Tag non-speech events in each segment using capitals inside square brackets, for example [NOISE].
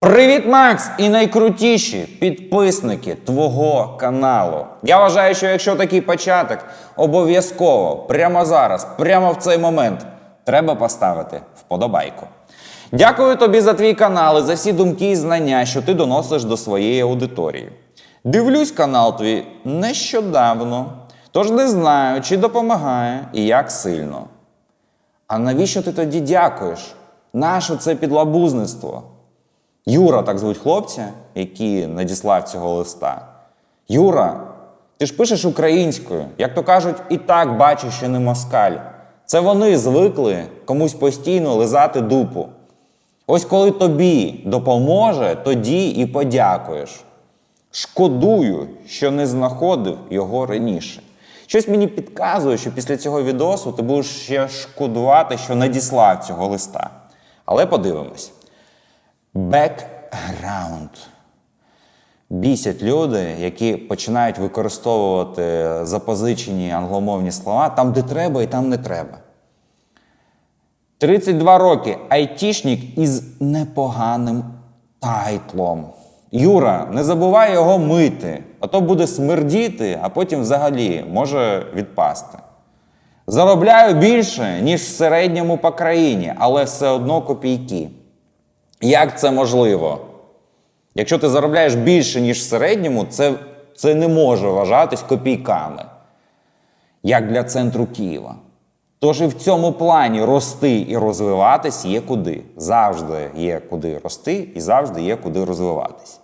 Привіт, Макс! І найкрутіші підписники твого каналу. Я вважаю, що якщо такий початок, обов'язково прямо зараз, прямо в цей момент, треба поставити вподобайку. Дякую тобі за твій канал і за всі думки і знання, що ти доносиш до своєї аудиторії. Дивлюсь канал твій нещодавно, тож не знаю, чи допомагає і як сильно. А навіщо ти тоді дякуєш? Нащо це підлабузництво? Юра, так звуть хлопця, який надіслав цього листа. Юра, ти ж пишеш українською, як то кажуть, і так бачу, що не москаль. Це вони звикли комусь постійно лизати дупу. Ось коли тобі допоможе, тоді і подякуєш. Шкодую, що не знаходив його раніше. Щось мені підказує, що після цього відосу ти будеш ще шкодувати, що надіслав цього листа. Але подивимось. Бекграунд. Бісять люди, які починають використовувати запозичені англомовні слова там, де треба, і там не треба. 32 роки айтішник із непоганим тайтлом. Юра, не забувай його мити, а то буде смердіти, а потім взагалі може відпасти. Заробляю більше, ніж в середньому по країні, але все одно копійки. Як це можливо? Якщо ти заробляєш більше, ніж в середньому, це, це не може вважатись копійками, як для центру Києва. Тож і в цьому плані рости і розвиватись є куди. Завжди є куди рости і завжди є куди розвиватись.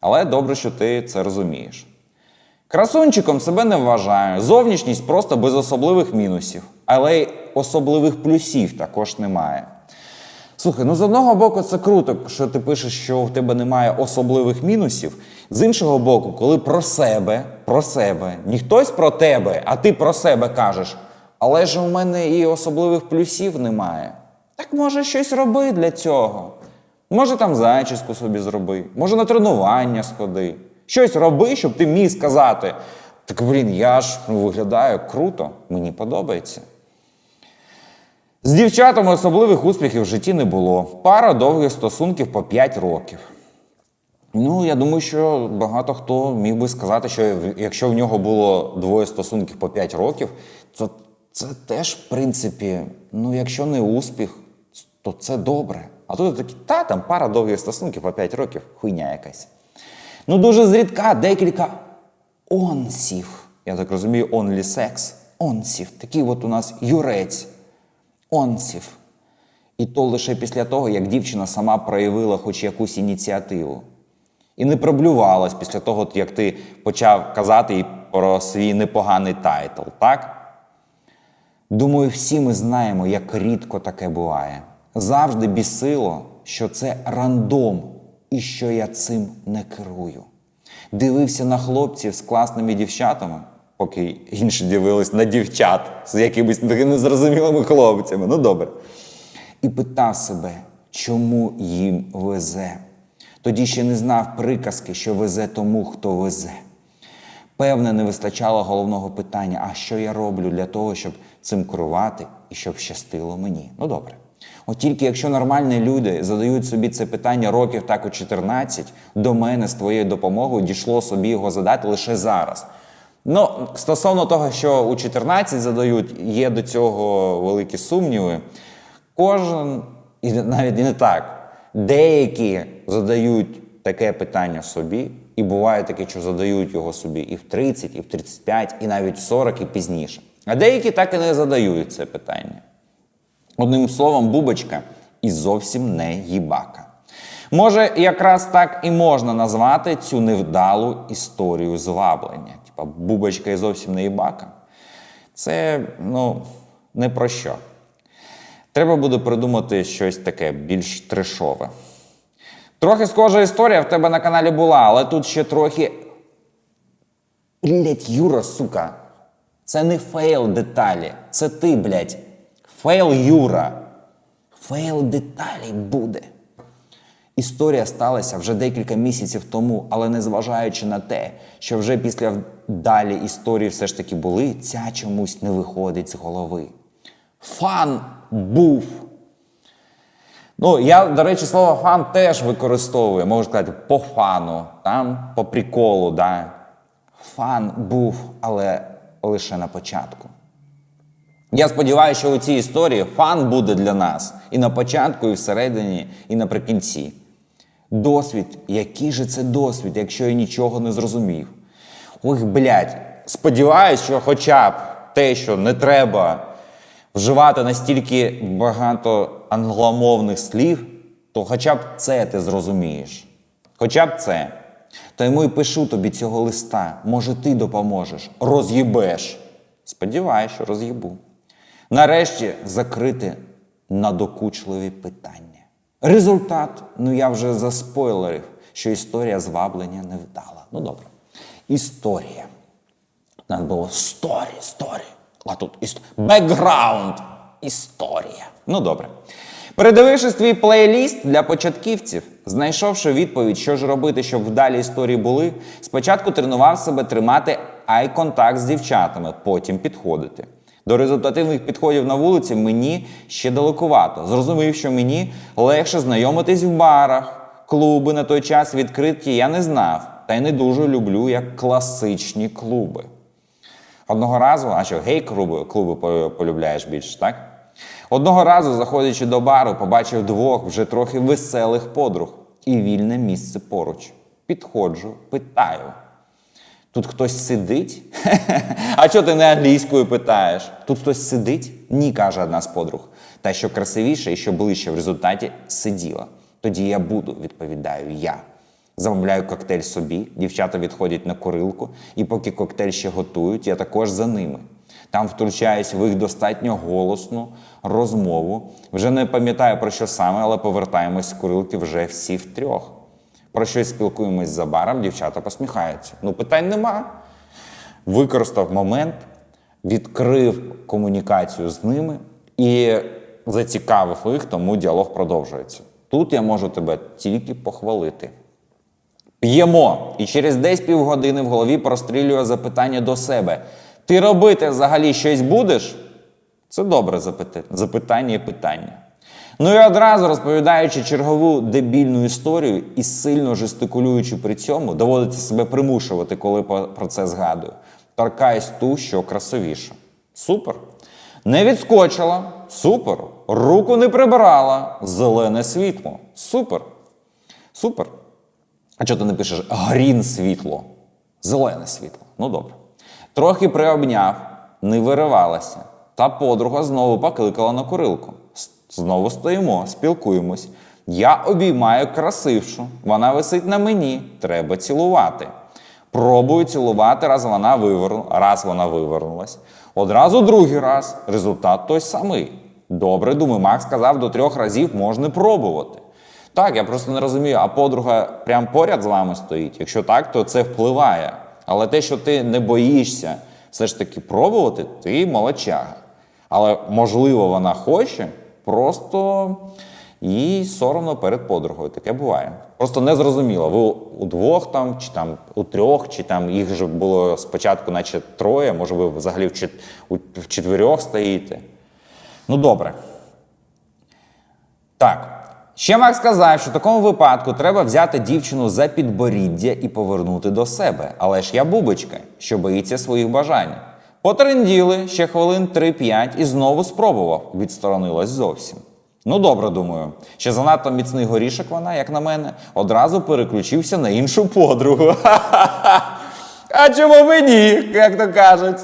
Але добре, що ти це розумієш. Красунчиком себе не вважаю. Зовнішність просто без особливих мінусів, але й особливих плюсів також немає. Слухай, ну з одного боку, це круто, що ти пишеш, що в тебе немає особливих мінусів. З іншого боку, коли про себе, про себе, не хтось про тебе, а ти про себе кажеш, але ж у мене і особливих плюсів немає. Так може щось роби для цього. Може там зачіску собі зроби, може на тренування сходи. Щось роби, щоб ти міг сказати. Так блін, я ж ну, виглядаю круто, мені подобається. З дівчатами особливих успіхів в житті не було. Пара довгих стосунків по 5 років. Ну, я думаю, що багато хто міг би сказати, що якщо в нього було двоє стосунків по 5 років, то це теж, в принципі, ну, якщо не успіх, то це добре. А тут такі, та там пара довгих стосунків по 5 років, хуйня якась. Ну, дуже зрідка декілька онсів. Я так розумію, only sex. Онсів. Такий от у нас юрець онсів. І то лише після того, як дівчина сама проявила хоч якусь ініціативу. І не проблювалась після того, як ти почав казати про свій непоганий тайтл, так? Думаю, всі ми знаємо, як рідко таке буває. Завжди бісило, що це рандом і що я цим не керую. Дивився на хлопців з класними дівчатами, поки інші дивились на дівчат з якимись незрозумілими хлопцями. Ну добре. І питав себе, чому їм везе. Тоді ще не знав приказки, що везе тому, хто везе. Певне, не вистачало головного питання: а що я роблю для того, щоб цим керувати і щоб щастило мені? Ну добре. От тільки якщо нормальні люди задають собі це питання років так у 14, до мене з твоєю допомогою дійшло собі його задати лише зараз. Ну, стосовно того, що у 14 задають, є до цього великі сумніви. Кожен, і навіть не так, деякі задають таке питання собі, і буває таке, що задають його собі і в 30, і в 35, і навіть в 40 і пізніше. А деякі так і не задають це питання. Одним словом, бубочка і зовсім не їбака. Може, якраз так і можна назвати цю невдалу історію зваблення. Типа бубочка і зовсім не їбака. Це ну, не про що. Треба буде придумати щось таке більш трешове. Трохи схожа історія в тебе на каналі була, але тут ще трохи. Блять, Юра, сука. Це не фейл деталі. Це ти, блядь. Фейл Юра. Фейл деталей буде. Історія сталася вже декілька місяців тому, але незважаючи на те, що вже після далі історії все ж таки були, ця чомусь не виходить з голови. Фан був. Ну, я, до речі, слово фан теж використовую, можу сказати, по фану, там, по приколу, да. Фан був, але лише на початку. Я сподіваюся, що у цій історії фан буде для нас і на початку, і всередині, і наприкінці. Досвід, який же це досвід, якщо я нічого не зрозумів? Ой, блядь, сподіваюсь, що хоча б те, що не треба вживати настільки багато англомовних слів, то хоча б це ти зрозумієш. Хоча б це. То йому і пишу тобі цього листа. Може, ти допоможеш, роз'їбеш. Сподіваюсь, що роз'їбу. Нарешті закрити надокучливі питання. Результат, ну я вже заспойлерив, що історія зваблення не вдала. Ну добре. Історія. Нам було сторі, сторі. А тут іс... бекграунд. Історія. Ну добре. Передивившись твій плейліст для початківців, знайшовши відповідь, що ж робити, щоб вдалі історії були, спочатку тренував себе тримати ай-контакт з дівчатами, потім підходити. До результативних підходів на вулиці мені ще далекувато. Зрозумів, що мені легше знайомитись в барах, клуби на той час відкриті я не знав, та й не дуже люблю як класичні клуби. Одного разу, а що гей клуби, клуби полюбляєш більше, так? Одного разу, заходячи до бару, побачив двох вже трохи веселих подруг і вільне місце поруч. Підходжу, питаю. Тут хтось сидить? [LAUGHS] А чого ти не англійською питаєш? Тут хтось сидить? Ні, каже одна з подруг. Та що красивіше і що ближче в результаті сиділа. Тоді я буду, відповідаю я. Замовляю коктейль собі, дівчата відходять на курилку, і поки коктейль ще готують, я також за ними. Там втручаюсь в їх достатньо голосну розмову. Вже не пам'ятаю про що саме, але повертаємось з курилки вже всі втрьох. Про щось спілкуємось за баром, дівчата посміхаються. Ну, питань нема. Використав момент, відкрив комунікацію з ними і зацікавив їх, тому діалог продовжується. Тут я можу тебе тільки похвалити. П'ємо. І через десь півгодини в голові прострілює запитання до себе: ти робити взагалі щось будеш? Це добре запитання і питання. Ну і одразу розповідаючи чергову дебільну історію і сильно жестикулюючи при цьому, доводиться себе примушувати, коли про це згадую. Торкаюсь ту, що красивіша. Супер. Не відскочила. Супер. Руку не прибирала. Зелене світло. Супер. Супер. А чого ти не пишеш грін світло? Зелене світло. Ну добре. Трохи приобняв, не виривалася. Та подруга знову покликала на курилку. Знову стоїмо, спілкуємось. Я обіймаю красившу. Вона висить на мені. Треба цілувати. Пробую цілувати, раз вона виверну, раз вона вивернулась. Одразу другий раз. Результат той самий. Добре, думаю, Макс сказав, до трьох разів можна пробувати. Так, я просто не розумію, а подруга прямо поряд з вами стоїть. Якщо так, то це впливає. Але те, що ти не боїшся все ж таки пробувати, ти молодчага. Але можливо, вона хоче, просто їй соромно перед подругою. Таке буває. Просто не зрозуміло. Ви у двох там, чи там у трьох, чи там їх же було спочатку, наче троє, може, ви взагалі в, чет... в четвірьох стоїте. Ну, добре. Так. Ще Макс сказав, що в такому випадку треба взяти дівчину за підборіддя і повернути до себе. Але ж я бубочка, що боїться своїх бажань. Потренділи ще хвилин 3-5 і знову спробував. Відсторонилась зовсім. Ну, добре, думаю. Ще занадто міцний горішок вона, як на мене, одразу переключився на іншу подругу. [LAUGHS] А чому мені, як то кажуть?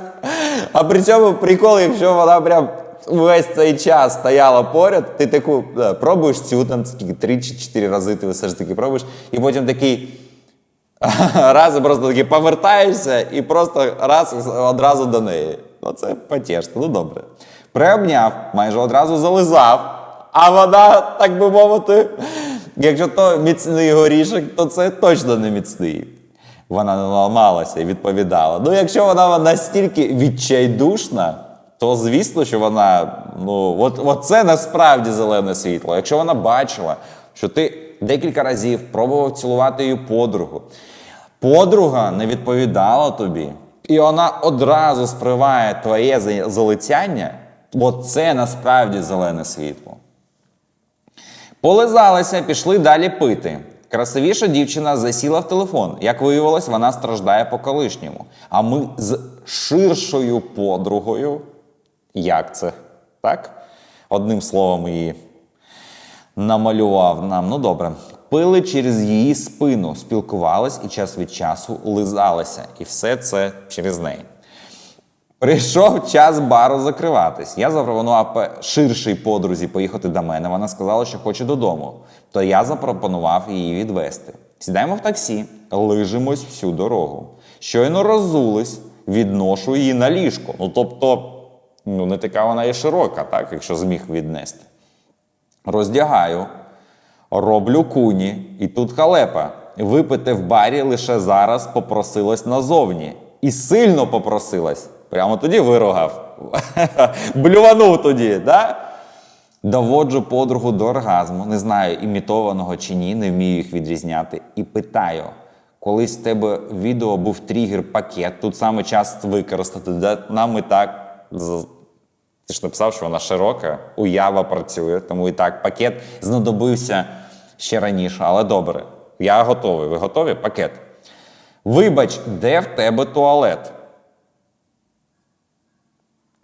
А при цьому прикол, якщо вона прям весь цей час стояла поряд, ти таку е, пробуєш цю там три чи чотири рази ти все ж таки пробуєш, і потім такий [LAUGHS] раз і просто таки повертаєшся і просто раз одразу до неї. Ну це потішно, ну добре. Приобняв, майже одразу зализав, а вона, так би мовити, якщо то міцний горішок, то це точно не міцний. Вона не ламалася і відповідала. Ну, якщо вона настільки відчайдушна, то звісно, що вона, ну, от, от це насправді зелене світло. Якщо вона бачила, що ти декілька разів пробував цілувати її подругу, подруга не відповідала тобі, і вона одразу сприває твоє залицяння, от це насправді зелене світло. Полизалися, пішли далі пити. Красивіша дівчина засіла в телефон. Як виявилось, вона страждає по колишньому. А ми з ширшою подругою. Як це? Так? Одним словом, її намалював нам. Ну добре. Пили через її спину, спілкувались і час від часу лизалися. І все це через неї. Прийшов час бару закриватись. Я запропонував ширшій подрузі поїхати до мене. Вона сказала, що хоче додому. То я запропонував її відвести. Сідаємо в таксі, лижимось всю дорогу. Щойно розулись, відношу її на ліжко. Ну тобто, ну не така вона і широка, так, якщо зміг віднести. Роздягаю, роблю куні, і тут халепа. Випити в барі лише зараз попросилась назовні. І сильно попросилась. Прямо тоді вирогав. [LAUGHS] Блюванув тоді, да? Доводжу подругу до оргазму, не знаю, імітованого чи ні, не вмію їх відрізняти. І питаю: колись в тебе відео був тригер пакет, тут саме час використати. Да? Нам і так ти ж написав, що вона широка, уява працює, тому і так пакет знадобився ще раніше, але добре. Я готовий. Ви готові? Пакет. Вибач, де в тебе туалет?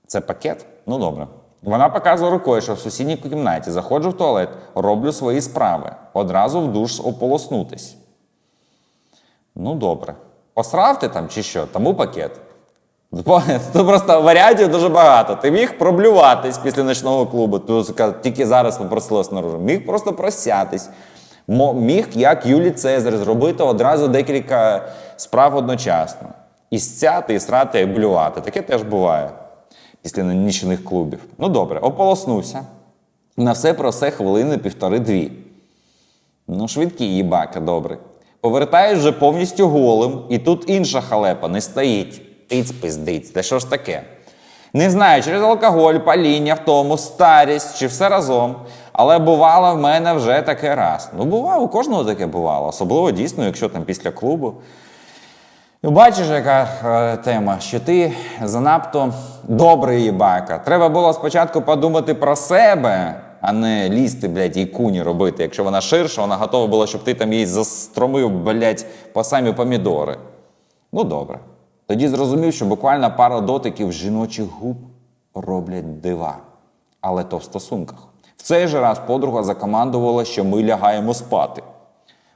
Це пакет? Ну добре. Вона показує рукою, що в сусідній кімнаті заходжу в туалет, роблю свої справи. Одразу в душ ополоснутись. Ну добре. Посрав ти там чи що? Тому пакет. [LAUGHS] Тут просто варіантів дуже багато. Ти міг проблюватись після ночного клубу, ска- тільки зараз попросилась наружу. Міг просто просятись. Міг, як Юлій Цезар, зробити одразу декілька справ одночасно. І сцяти, і срати, і блювати. Таке теж буває після нічних клубів. Ну добре, ополоснувся. На все про все хвилини півтори-дві. Ну, швидкий їбака, добре. Повертаюсь вже повністю голим, і тут інша халепа не стоїть. Тиць пиздиць, та що ж таке? Не знаю, через алкоголь, паління, втому, старість чи все разом. Але бувало в мене вже таке раз. Ну, бувало, у кожного таке бувало. Особливо дійсно, якщо там після клубу. Бачиш, яка е, тема, що ти занадто добрий їбака. Треба було спочатку подумати про себе, а не лізти, блядь, і куні робити. Якщо вона ширша, вона готова була, щоб ти там їй застромив, блядь, по самі помідори. Ну, добре. Тоді зрозумів, що буквально пара дотиків жіночих губ роблять дива. Але то в стосунках. В цей же раз подруга закомандувала, що ми лягаємо спати.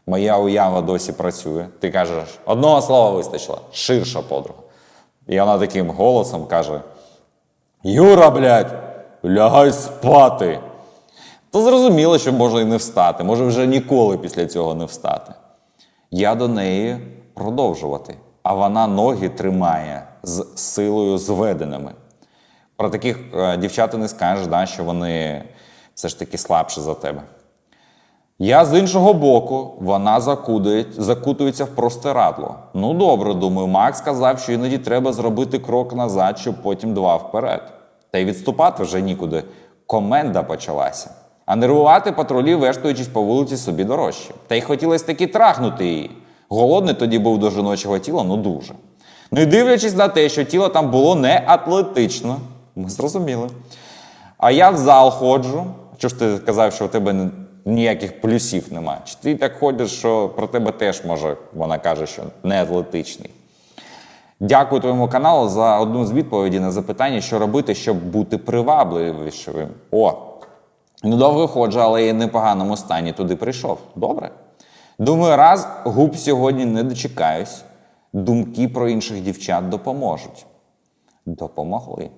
Моя уява досі працює. Ти кажеш, одного слова вистачило, ширша подруга. І вона таким голосом каже: Юра, блядь, лягай спати. То зрозуміло, що може і не встати, може вже ніколи після цього не встати. Я до неї продовжувати, а вона ноги тримає з силою зведеними. Про таких е, дівчат не скажеш, да, що вони все ж таки слабші за тебе. Я з іншого боку, вона закутується в простирадло. Ну добре, думаю, Макс сказав, що іноді треба зробити крок назад, щоб потім два вперед. Та й відступати вже нікуди. Коменда почалася. А нервувати патрулі, вештуючись по вулиці собі дорожче. Та й хотілося таки трахнути її. Голодний тоді був до жіночого тіла, ну дуже. Ну і дивлячись на те, що тіло там було не атлетично, ми зрозуміли. А я в зал ходжу. Що ж ти казав, що у тебе ніяких плюсів немає? Чи ти так ходиш, що про тебе теж може, вона каже, що не атлетичний? Дякую твоєму каналу за одну з відповідей на запитання, що робити, щоб бути привабливішим. О, недовго ходжу, але я в непоганому стані туди прийшов. Добре. Думаю, раз губ сьогодні не дочекаюсь, думки про інших дівчат допоможуть. Допомогли.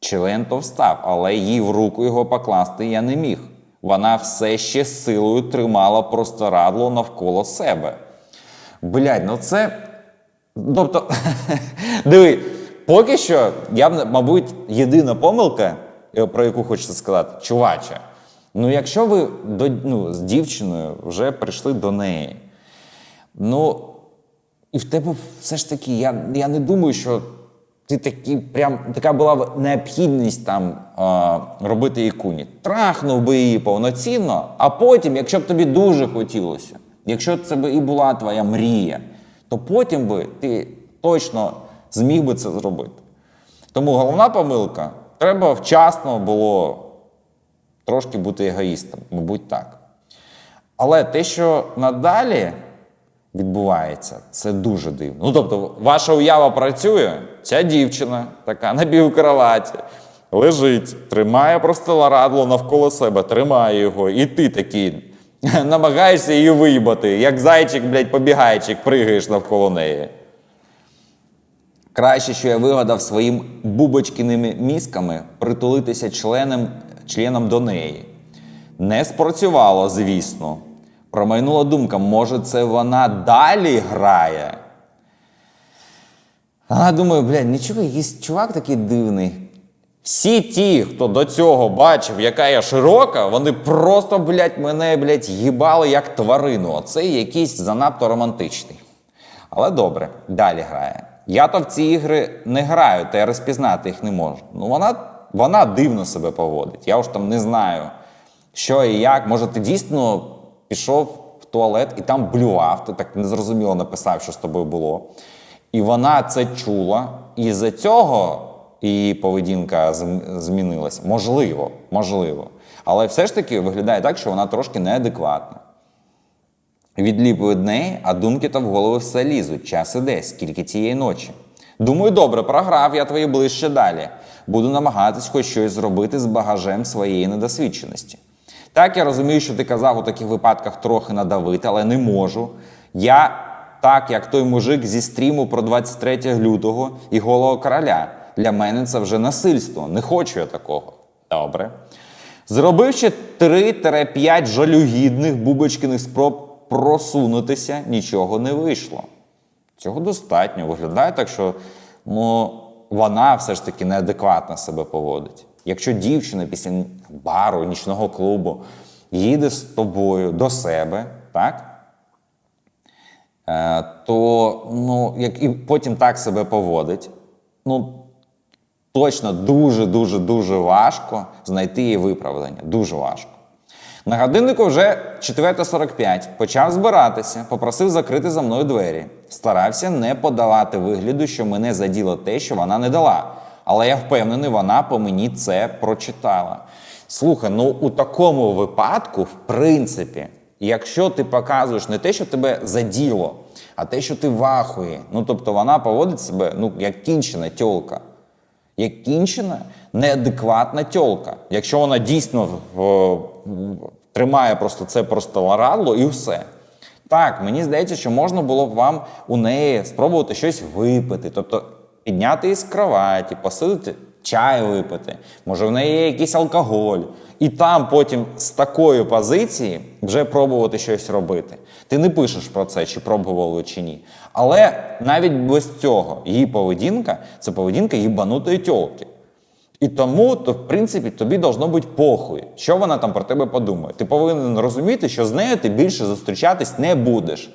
Член то встав, але їй в руку його покласти я не міг. Вона все ще силою тримала простирадло навколо себе. Блядь, ну це. Тобто, [LAUGHS] диви, поки що, я, мабуть, єдина помилка, е, про яку хочеться сказати, чуваче. Ну, якщо ви до, ну, з дівчиною вже прийшли до неї, ну, і в тебе все ж таки, я, я не думаю, що ти такі, прям така була необхідність там е, робити її куні. Трахнув би її повноцінно, а потім, якщо б тобі дуже хотілося, якщо це б і була твоя мрія, то потім би ти точно зміг би це зробити. Тому головна помилка треба вчасно було трошки бути егоїстом, мабуть, так. Але те, що надалі відбувається, це дуже дивно. Ну, тобто, ваша уява працює, ця дівчина така на півкроваті, лежить, тримає просто ларадло навколо себе, тримає його, і ти такий [LAUGHS] намагаєшся її виїбати, як зайчик, блядь, побігайчик, пригаєш навколо неї. Краще, що я вигадав своїм бубочкиними мізками притулитися членом, членом до неї. Не спрацювало, звісно. Промайнула думка, може, це вона далі грає. А думаю, блядь, нічого, якийсь чувак такий дивний. Всі ті, хто до цього бачив, яка я широка, вони просто, блядь, мене, блядь, їбали як тварину. Оцей якийсь занадто романтичний. Але добре, далі грає. Я то в ці ігри не граю, та я розпізнати їх не можу. Ну вона, вона дивно себе поводить. Я ж там не знаю, що і як. Може, ти дійсно пішов в туалет і там блював, ти так незрозуміло написав, що з тобою було. І вона це чула, і з-за цього її поведінка зм- змінилася. Можливо, можливо. Але все ж таки виглядає так, що вона трошки неадекватна. Відліпую від неї, а думки то в голову все лізуть. Час іде, скільки тієї ночі. Думаю, добре, програв я твої ближче далі. Буду намагатись хоч щось зробити з багажем своєї недосвідченості. Так, я розумію, що ти казав у таких випадках трохи надавити, але не можу. Я так, як той мужик зі стріму про 23 лютого і голого короля. Для мене це вже насильство. Не хочу я такого. Добре. Зробивши 3-5 жалюгідних бубочкиних спроб просунутися, нічого не вийшло. Цього достатньо. Виглядає так, що ну, вона все ж таки неадекватно себе поводить. Якщо дівчина після бару, нічного клубу їде з тобою до себе, так? Е, то ну, як і потім так себе поводить, ну точно дуже, дуже, дуже важко знайти її виправдання. Дуже важко. На годиннику вже 4.45. Почав збиратися, попросив закрити за мною двері. Старався не подавати вигляду, що мене заділо те, що вона не дала. Але я впевнений, вона по мені це прочитала. Слухай, ну у такому випадку, в принципі, якщо ти показуєш не те, що тебе заділо, а те, що ти вахує, ну тобто вона поводить себе ну, як кінчена тьолка як кінчена, неадекватна тьолка. Якщо вона дійсно в- тримає просто це просто ларадло і все. Так, мені здається, що можна було б вам у неї спробувати щось випити, тобто підняти її з кроваті, посидити, чай випити, може в неї є якийсь алкоголь, і там потім з такої позиції вже пробувати щось робити. Ти не пишеш про це, чи пробував ви чи ні. Але навіть без цього її поведінка це поведінка їбанутої тьолки. І тому, то, в принципі, тобі должно бути похуй, що вона там про тебе подумає. Ти повинен розуміти, що з нею ти більше зустрічатись не будеш.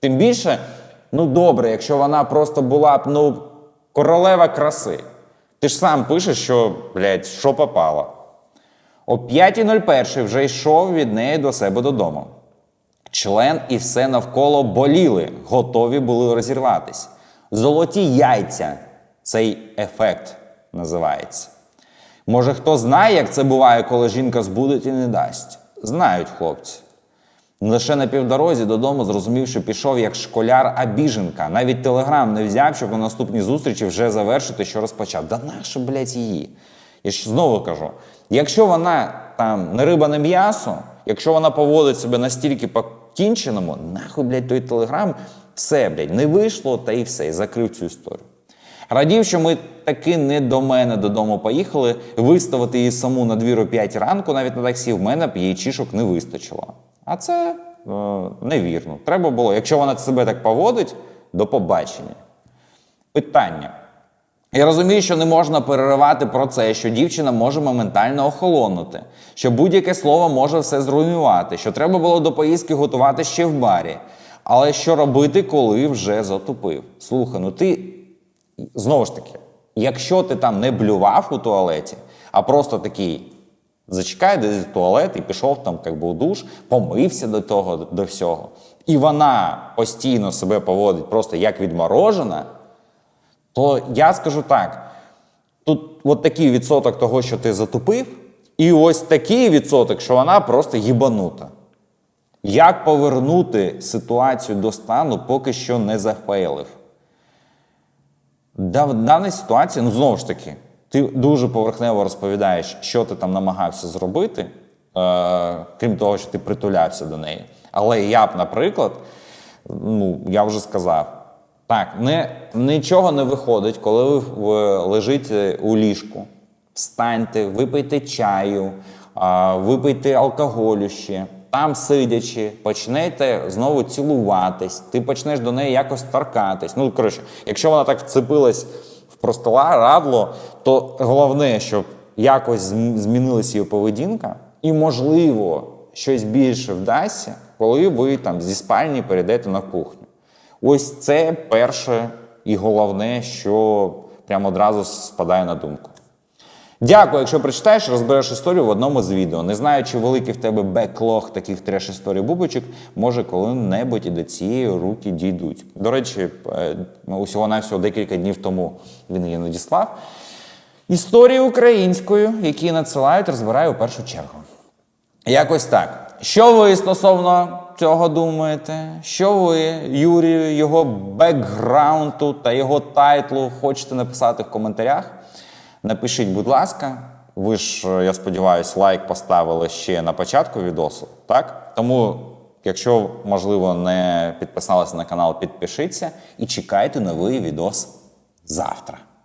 Тим більше, ну добре, якщо вона просто була б ну, королева краси. Ти ж сам пишеш, що, блядь, що попало. О 5.01 вже йшов від неї до себе додому. Член і все навколо боліли, готові були розірватись. Золоті яйця цей ефект називається. Може, хто знає, як це буває, коли жінка збудить і не дасть? Знають хлопці. Лише на півдорозі додому зрозумів, що пішов як школяр абіженка. Навіть телеграм не взяв, щоб на наступній зустрічі вже завершити, що розпочав. Да нащо, блядь, її? Я ж знову кажу: якщо вона там не риба, не м'ясо, якщо вона поводить себе настільки по-кінченому, нахуй, блядь, той телеграм, все, блядь, не вийшло, та і все, і закрив цю історію. Радів, що ми таки не до мене додому поїхали. Виставити її саму на двір о 5 ранку, навіть на таксі, в мене б її чішок не вистачило. А це е, невірно. Треба було, якщо вона себе так поводить, до побачення. Питання. Я розумію, що не можна переривати про це, що дівчина може моментально охолонути, що будь-яке слово може все зруйнувати, що треба було до поїздки готувати ще в барі. Але що робити, коли вже затупив? Слухай, ну ти знову ж таки, якщо ти там не блював у туалеті, а просто такий зачекай десь в туалет і пішов там, як би, у душ, помився до того, до всього, і вона постійно себе поводить просто як відморожена, то я скажу так: тут от такий відсоток того, що ти затупив, і ось такий відсоток, що вона просто їбанута. Як повернути ситуацію до стану, поки що не зафейлив? В даній ситуації, ну знову ж таки, ти дуже поверхнево розповідаєш, що ти там намагався зробити, е, крім того, що ти притулявся до неї. Але я б, наприклад, ну я вже сказав, так, не, нічого не виходить, коли ви в- лежите у ліжку. Встаньте, випийте чаю, випийте алкоголю ще. Там сидячи, почнете знову цілуватись, ти почнеш до неї якось торкатись. Ну, коротше, якщо вона так вцепилась в простирадло, то головне, щоб якось зм- змінилася її поведінка, і, можливо, щось більше вдасться, коли ви там зі спальні перейдете на кухню. Ось це перше і головне, що прямо одразу спадає на думку. Дякую, якщо прочитаєш, розбереш історію в одному з відео. Не знаю, чи великий в тебе беклог таких треш історій бубочок, може коли-небудь і до цієї руки дійдуть. До речі, е, усього навсього декілька днів тому він її надіслав. Історії українською, які надсилають, розбираю у першу чергу. Якось так. Що ви стосовно цього думаєте? Що ви, Юрію, його бекграунду та його тайтлу хочете написати в коментарях? Напишіть, будь ласка. Ви ж, е, я сподіваюся, лайк поставили ще на початку відосу, так? Тому, якщо, можливо, не підписалися на канал, підпишіться і чекайте новий відос завтра.